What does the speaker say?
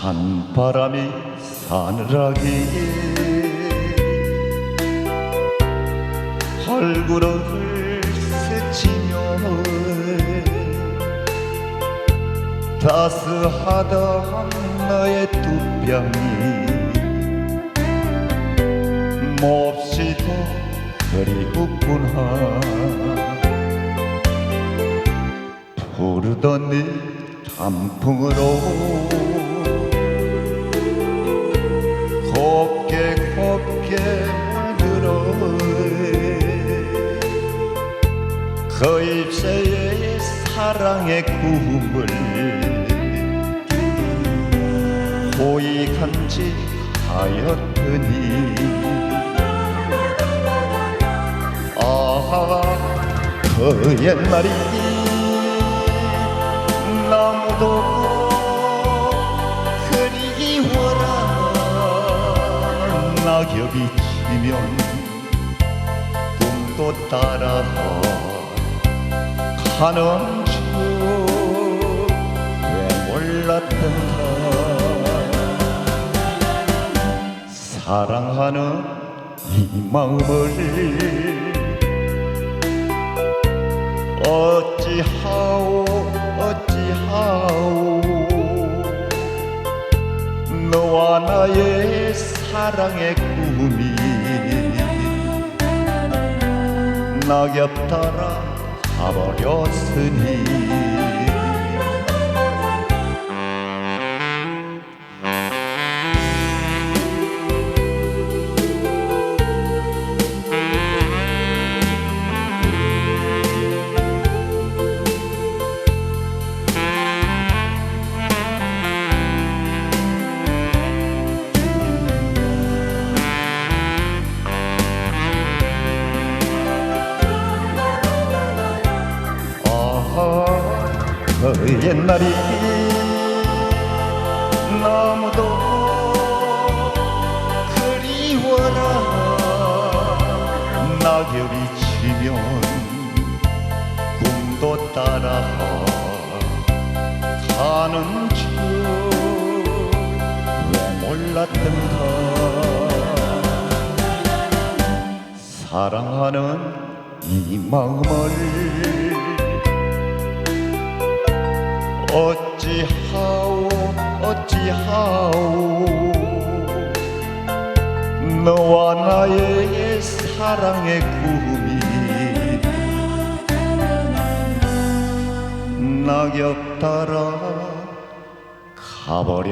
바람이 사늘하게 얼굴을 스치며 따스하던 너의 두 뺨이 몹시도 그리웠구나. 부르던 네 단풍으로 그 입새에 사랑의 꿈을 고이 간직하였더니. 아하 그 옛날이 너무도 그리워라 낙엽이 지면 꿈도 따라 가는 줄왜 몰랐던가 사랑하는 이 마음을 어찌하오 어찌하오. 너와 나의 사랑의 꿈이 낙엽 따라 가버렸으 그 옛날이 너무도 그리워라. 낙엽이 지면 꿈도 따라 가는 줄왜 몰랐던가. 사랑하는 이 마음을 어찌하오 어찌하오. 너와 나의 사랑의 꿈이 낙엽 따라 가버렸으니